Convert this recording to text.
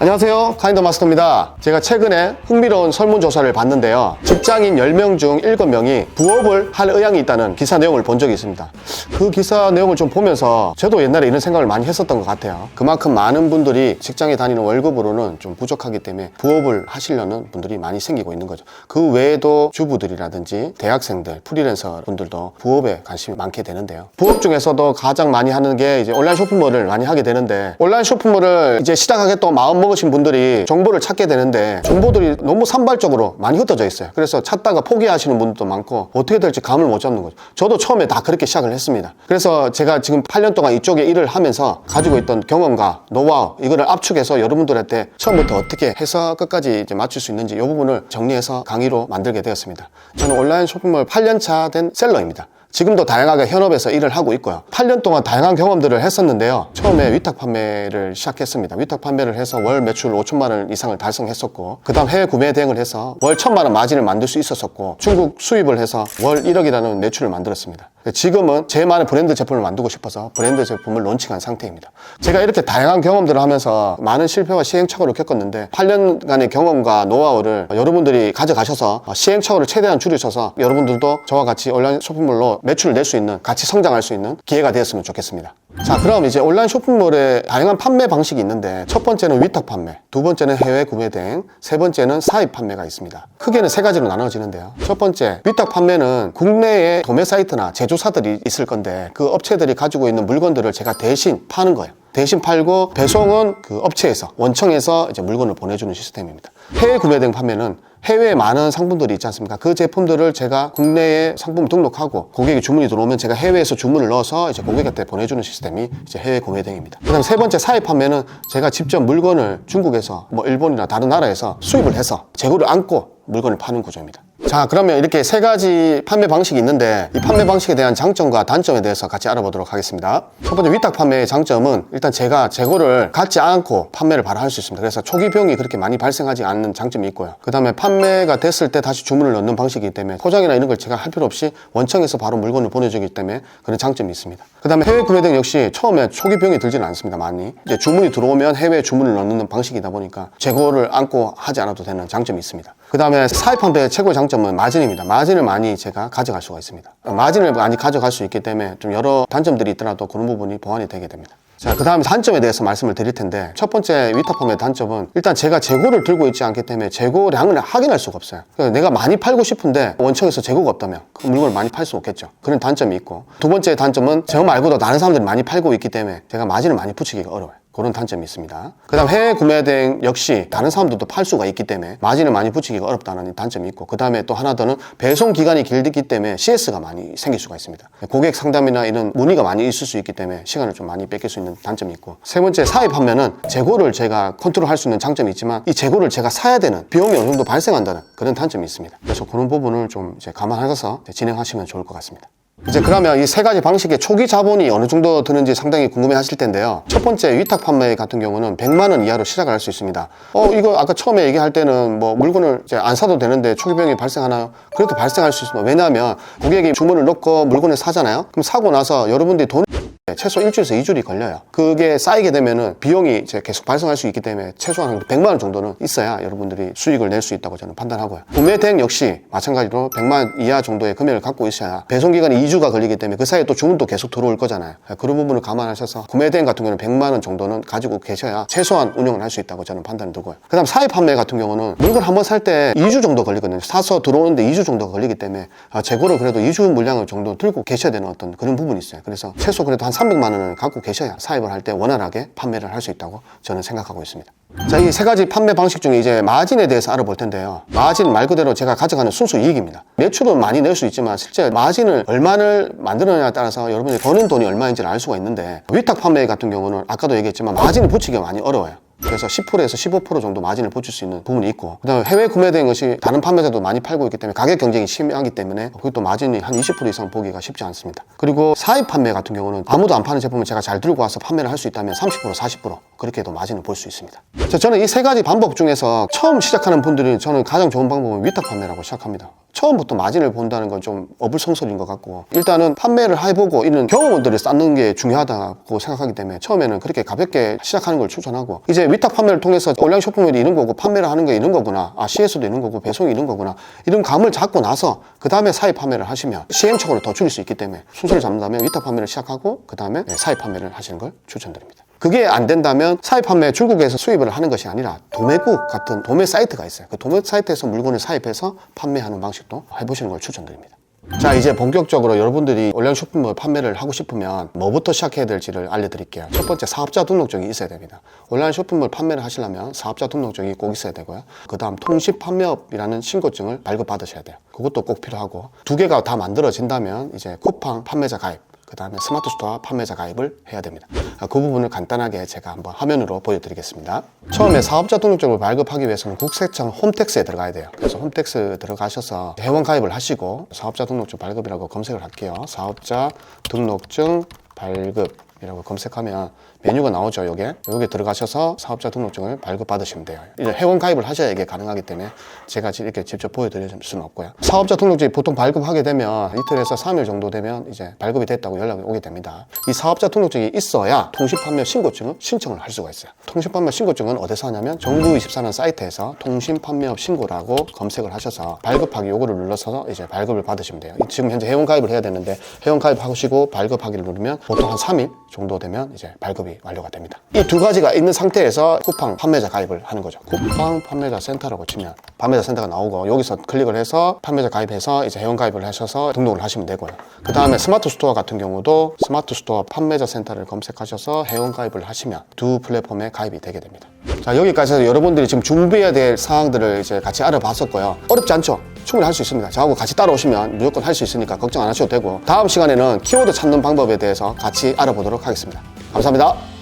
안녕하세요. 카인더 마스터입니다. 제가 최근에 흥미로운 설문조사를 봤는데요. 직장인 10명 중 7명이 부업을 할 의향이 있다는 기사 내용을 본 적이 있습니다. 그 기사 내용을 좀 보면서 저도 옛날에 이런 생각을 많이 했었던 것 같아요. 그만큼 많은 분들이 직장에 다니는 월급으로는 좀 부족하기 때문에 부업을 하시려는 분들이 많이 생기고 있는 거죠. 그 외에도 주부들이라든지 대학생들, 프리랜서 분들도 부업에 관심이 많게 되는데요. 부업 중에서도 가장 많이 하는 게 이제 온라인 쇼핑몰을 많이 하게 되는데 온라인 쇼핑몰을 이제 시작하겠다고 마음 먹으신 분들이 정보를 찾게 되는데 정보들이 너무 산발적으로 많이 흩어져 있어요. 그래서 찾다가 포기하시는 분들도 많고 어떻게 될지 감을 못 잡는 거죠. 저도 처음에 다 그렇게 시작을 했습니다. 그래서 제가 지금 8년 동안 이쪽에 일을 하면서 가지고 있던 경험과 노하우 이거를 압축해서 여러분들한테 처음부터 어떻게 해서 끝까지 이제 맞출 수 있는지 이 부분을 정리해서 강의로 만들게 되었습니다. 저는 온라인 쇼핑몰 8년 차 된 셀러입니다. 지금도 다양하게 현업에서 일을 하고 있고요. 8년 동안 다양한 경험들을 했었는데요. 처음에 위탁 판매를 시작했습니다. 위탁 판매를 해서 월 매출 5천만 원 이상을 달성했었고, 그 다음 해외 구매 대행을 해서 월 천만 원 마진을 만들 수 있었었고, 중국 수입을 해서 월 1억이라는 매출을 만들었습니다. 지금은 제만의 브랜드 제품을 만들고 싶어서 브랜드 제품을 론칭한 상태입니다. 제가 이렇게 다양한 경험들을 하면서 많은 실패와 시행착오를 겪었는데 8년간의 경험과 노하우를 여러분들이 가져가셔서 시행착오를 최대한 줄이셔서 여러분들도 저와 같이 온라인 쇼핑몰로 매출을 낼 수 있는 같이 성장할 수 있는 기회가 되었으면 좋겠습니다. 자, 그럼 이제 온라인 쇼핑몰에 다양한 판매 방식이 있는데 첫 번째는 위탁 판매, 두 번째는 해외 구매 대행, 세 번째는 사입 판매가 있습니다. 크게는 세 가지로 나눠지는데요. 첫 번째, 위탁 판매는 국내에 도매 사이트나 제조 사들이 있을 건데 그 업체들이 가지고 있는 물건들을 제가 대신 파는 거예요. 대신 팔고 배송은 그 업체에서 원청에서 이제 물건을 보내주는 시스템입니다. 해외 구매 등 판매는 해외에 많은 상품들이 있지 않습니까? 그 제품들을 제가 국내에 상품 등록하고 고객이 주문이 들어오면 제가 해외에서 주문을 넣어서 이제 고객한테 보내주는 시스템이 이제 해외 구매 등입니다. 그다음 세 번째 사입 판매는 제가 직접 물건을 중국에서 뭐 일본이나 다른 나라에서 수입을 해서 재고를 안고 물건을 파는 구조입니다. 자, 그러면 이렇게 세 가지 판매 방식이 있는데 이 판매 방식에 대한 장점과 단점에 대해서 같이 알아보도록 하겠습니다. 첫 번째 위탁 판매의 장점은 일단 제가 재고를 갖지 않고 판매를 바로 할 수 있습니다. 그래서 초기 비용이 그렇게 많이 발생하지 않는 장점이 있고요. 그 다음에 판매가 됐을 때 다시 주문을 넣는 방식이기 때문에 포장이나 이런 걸 제가 할 필요 없이 원청에서 바로 물건을 보내주기 때문에 그런 장점이 있습니다. 그 다음에 해외 구매 등 역시 처음에 초기 비용이 들지는 않습니다. 많이. 이제 주문이 들어오면 해외 주문을 넣는 방식이다 보니까 재고를 안고 하지 않아도 되는 장점이 있습니다. 그 다음에 사입 판매의 최고의 장점은 마진입니다. 마진을 많이 제가 가져갈 수가 있습니다. 마진을 많이 가져갈 수 있기 때문에 좀 여러 단점들이 있더라도 그런 부분이 보완이 되게 됩니다. 자, 그 다음 단점에 대해서 말씀을 드릴 텐데, 첫 번째 위탁판매의 단점은 일단 제가 재고를 들고 있지 않기 때문에 재고량을 확인할 수가 없어요. 그러니까 내가 많이 팔고 싶은데 원청에서 재고가 없다면 그 물건을 많이 팔 수 없겠죠. 그런 단점이 있고. 두 번째 단점은 저 말고도 다른 사람들이 많이 팔고 있기 때문에 제가 마진을 많이 붙이기가 어려워요. 그런 단점이 있습니다. 그 다음 해외 구매 대행 역시 다른 사람들도 팔 수가 있기 때문에 마진을 많이 붙이기가 어렵다는 단점이 있고 그 다음에 또 하나 더는 배송 기간이 길기 때문에 CS가 많이 생길 수가 있습니다. 고객 상담이나 이런 문의가 많이 있을 수 있기 때문에 시간을 좀 많이 뺏길 수 있는 단점이 있고 세 번째 사입하면은 재고를 제가 컨트롤할 수 있는 장점이 있지만 이 재고를 제가 사야 되는 비용이 어느 정도 발생한다는 그런 단점이 있습니다. 그래서 그런 부분을 좀 이제 감안하셔서 진행하시면 좋을 것 같습니다. 이제 그러면 이 세 가지 방식의 초기 자본이 어느 정도 드는지 상당히 궁금해 하실 텐데요. 첫 번째 위탁 판매 같은 경우는 100만 원 이하로 시작을 할 수 있습니다. 어, 이거 아까 처음에 얘기할 때는 뭐 물건을 이제 안 사도 되는데 초기 비용이 발생하나요? 그래도 발생할 수 있습니다. 왜냐하면 고객이 주문을 넣고 물건을 사잖아요. 그럼 사고 나서 여러분들이 돈 최소 일주일에서 2주일이 걸려요. 그게 쌓이게 되면은 비용이 이제 계속 발생할 수 있기 때문에 최소한 100만 원 정도는 있어야 여러분들이 수익을 낼 수 있다고 저는 판단하고요. 구매 대행 역시 마찬가지로 100만 원 이하 정도의 금액을 갖고 있어야 배송 기간이 2주가 걸리기 때문에 그 사이에 또 주문도 계속 들어올 거잖아요. 그런 부분을 감안하셔서 구매 대행 같은 경우는 100만 원 정도는 가지고 계셔야 최소한 운영을 할 수 있다고 저는 판단을 두고요. 그다음 사입 판매 같은 경우는 물건 한 번 살 때 2주 정도 걸리거든요. 사서 들어오는데 2주 정도 걸리기 때문에 아, 재고를 그래도 2주 물량을 정도 들고 계셔야 되는 어떤 그런 부분이 있어요. 그래서 최소 그래도 한 300만 원을 갖고 계셔야 사입을 할 때 원활하게 판매를 할 수 있다고 저는 생각하고 있습니다. 자, 이 세 가지 판매 방식 중에 이제 마진에 대해서 알아볼 텐데요. 마진 말 그대로 제가 가져가는 순수 이익입니다. 매출은 많이 낼 수 있지만 실제 마진을 얼마를 만드느냐에 따라서 여러분이 버는 돈이 얼마인지를 알 수가 있는데 위탁 판매 같은 경우는 아까도 얘기했지만 마진을 붙이기가 많이 어려워요. 그래서 10%에서 15% 정도 마진을 붙일 수 있는 부분이 있고 그다음에 해외 구매된 것이 다른 판매자도 많이 팔고 있기 때문에 가격 경쟁이 심하기 때문에 그것도 마진이 한 20% 이상 보기가 쉽지 않습니다. 그리고 사입 판매 같은 경우는 아무도 안 파는 제품을 제가 잘 들고 와서 판매를 할 수 있다면 30% 40% 그렇게 해도 마진을 볼 수 있습니다. 자, 저는 이 세 가지 방법 중에서 처음 시작하는 분들이 저는 가장 좋은 방법은 위탁 판매라고 시작합니다. 처음부터 마진을 본다는 건 좀 어불성설인 것 같고. 일단은 판매를 해보고 이런 경험들을 쌓는 게 중요하다고 생각하기 때문에 처음에는 그렇게 가볍게 시작하는 걸 추천하고. 이제 위탁 판매를 통해서 온라인 쇼핑몰이 이런 거고 판매를 하는 게 이런 거구나. 아 CS도 이런 거고 배송이 이런 거구나. 이런 감을 잡고 나서 그 다음에 사입 판매를 하시면 시행착오를 더 줄일 수 있기 때문에 순서를 잡는 다음에 위탁 판매를 시작하고 그 다음에 사입 판매를 하시는 걸 추천드립니다. 그게 안 된다면 사입 판매 중국에서 수입을 하는 것이 아니라 도매국 같은 도매 사이트가 있어요. 그 도매 사이트에서 물건을 사입해서 판매하는 방식도 해보시는 걸 추천드립니다. 자 이제 본격적으로 여러분들이 온라인 쇼핑몰 판매를 하고 싶으면 뭐부터 시작해야 될지를 알려드릴게요 첫 번째 사업자 등록증이 있어야 됩니다 온라인 쇼핑몰 판매를 하시려면 사업자 등록증이 꼭 있어야 되고요 그 다음 통신 판매업이라는 신고증을 발급받으셔야 돼요 그것도 꼭 필요하고 두 개가 다 만들어진다면 이제 쿠팡 판매자 가입 그 다음에 스마트 스토어 판매자 가입을 해야 됩니다. 아, 그 부분을 간단하게 제가 한번 화면으로 보여드리겠습니다. 처음에 사업자 등록증을 발급하기 위해서는 국세청 홈택스에 들어가야 돼요. 그래서 홈택스 들어가셔서 회원 가입을 하시고 사업자 등록증 발급이라고 검색을 할게요. 사업자 등록증 발급 이라고 검색하면 메뉴가 나오죠, 요게. 요게 들어가셔서 사업자 등록증을 발급받으시면 돼요. 이제 회원 가입을 하셔야 이게 가능하기 때문에 제가 이렇게 직접 보여드릴 수는 없고요. 사업자 등록증이 보통 발급하게 되면 이틀에서 3일 정도 되면 이제 발급이 됐다고 연락이 오게 됩니다. 이 사업자 등록증이 있어야 통신판매 신고증을 신청을 할 수가 있어요. 통신판매 신고증은 어디서 하냐면 정부24는 사이트에서 통신판매업 신고라고 검색을 하셔서 발급하기 요거를 눌러서 이제 발급을 받으시면 돼요. 지금 현재 회원 가입을 해야 되는데 회원 가입하시고 발급하기를 누르면 보통 한 3일 정도 되면 이제 발급이 완료가 됩니다. 이 두 가지가 있는 상태에서 쿠팡 판매자 가입을 하는 거죠. 쿠팡 판매자 센터라고 치면 판매자 센터가 나오고 여기서 클릭을 해서 판매자 가입해서 이제 회원 가입을 하셔서 등록을 하시면 되고요. 그 다음에 스마트 스토어 같은 경우도 스마트 스토어 판매자 센터를 검색하셔서 회원 가입을 하시면 두 플랫폼에 가입이 되게 됩니다. 자 여기까지 해서 여러분들이 지금 준비해야 될 사항들을 이제 같이 알아봤었고요. 어렵지 않죠? 충분히 할 수 있습니다. 저하고 같이 따라오시면 무조건 할 수 있으니까 걱정 안 하셔도 되고 다음 시간에는 키워드 찾는 방법에 대해서 같이 알아보도록 하겠습니다. 감사합니다.